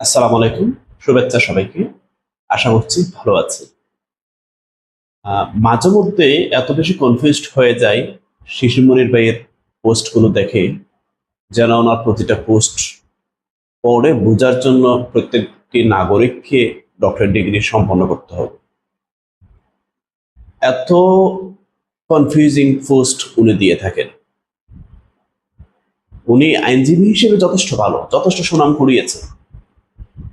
আসসালামু আলাইকুম, শুভেচ্ছা সবাইকে। আশা করছি ভালো আছে। মাঝে মধ্যে এত বেশি কনফিউজড হয়ে যায় শিশুমণির ভাইয়ের পোস্টগুলো দেখে, যেন ওনার প্রতিটা পোস্ট পড়ে বোঝার জন্য প্রত্যেকটি নাগরিককে ডক্টরেট ডিগ্রি সম্পন্ন করতে হবে। এত কনফিউজিং পোস্ট উনি দিয়ে থাকেন। উনি আইনজীবী হিসেবে যথেষ্ট ভালো, যথেষ্ট সুনাম কুড়িয়েছেন।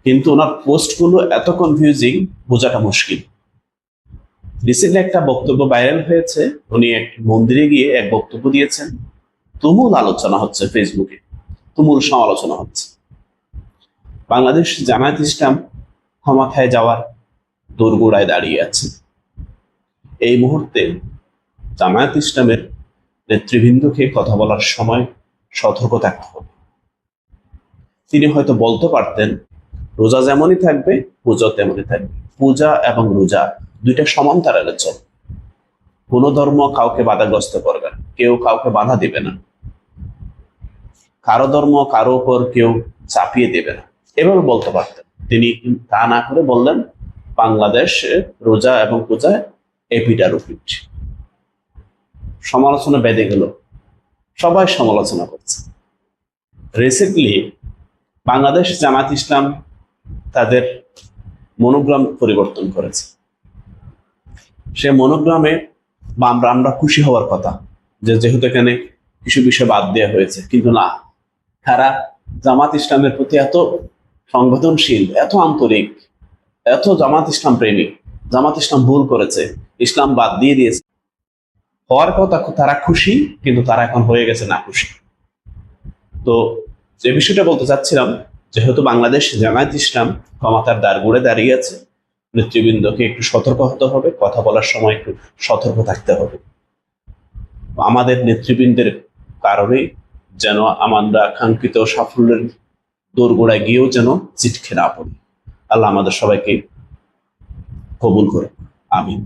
কিন্তু ওনার পোস্টগুলো এত কনফিউজিং বোঝাটা মুশকিল। রিসেন্টলি একটা বক্তব্য ভাইরাল হয়েছে, উনি এক মন্দিরে গিয়ে এক বক্তব্য দিয়েছেন, তুমুল আলোচনা হচ্ছে ফেসবুকে তুমুল সমালোচনা হচ্ছে। বাংলাদেশ জামায়াত ইসলাম ক্ষমতায় যাওয়ার দোরগোড়ায় দাঁড়িয়ে আছে। এই মুহূর্তে জামায়াত ইসলামের নেতৃবৃন্দকে কথা বলার সময় সতর্ক থাকতে হবে। তিনি হয়তো বলতে পারতেন রোজা যেমনই থাকবে পূজা তেমনই থাকবে। পূজা এবং রোজা দুইটা সমান চল কোনো ধর্ম কাউকে বাধাগ্রস্ত করবে না, কেউ কাউকে বাধা দিবে না। কারও ধর্ম কারও উপর কেউ চাপিয়ে দেবে না। এভাবে বলতে পারতেন। তিনি তা না করে বললেন, বাংলাদেশ রোজা এবং পূজায় এপিটার ওপিট সমালোচনা বেঁধে গেল। সবাই সমালোচনা করছে। রিসেন্টলি বাংলাদেশ জামাত ইসলাম তাদের মনোগ্রাম পরিবর্তন করেছে। সে মনোগ্রামে আমরা আমরা খুশি হওয়ার কথা যে যেহেতু এখানে কিছু বিষয় বাদ দেওয়া হয়েছে, কিন্তু না, তারা জামাত ইসলামের প্রতি এত সংবেদনশীল, এত আন্তরিক, এত জামাত ইসলাম প্রেমিক জামাত ইসলাম ভুল করেছে, ইসলাম বাদ দিয়ে দিয়েছে। হওয়ার কথা তারা খুশি, কিন্তু তারা এখন হয়ে গেছে না খুশি। তো যে বিষয়টা বলতে চাচ্ছিলাম যেহেতু বাংলাদেশ জামায়াত ইসলাম ক্ষমতার দ্বার গুড়ে দাঁড়িয়ে আছে, নেতৃবৃন্দকে একটু সতর্ক হতে হবে, কথা বলার সময় একটু সতর্ক থাকতে হবে। আমাদের নেতৃবৃন্দের কারণে যেন আমরা কাঙ্ক্ষিত সাফল্যের দোরগোড়ায় গিয়েও যেন চিটখে না পড়ি। আল্লাহ আমাদের সবাইকে কবুল করে আমিন।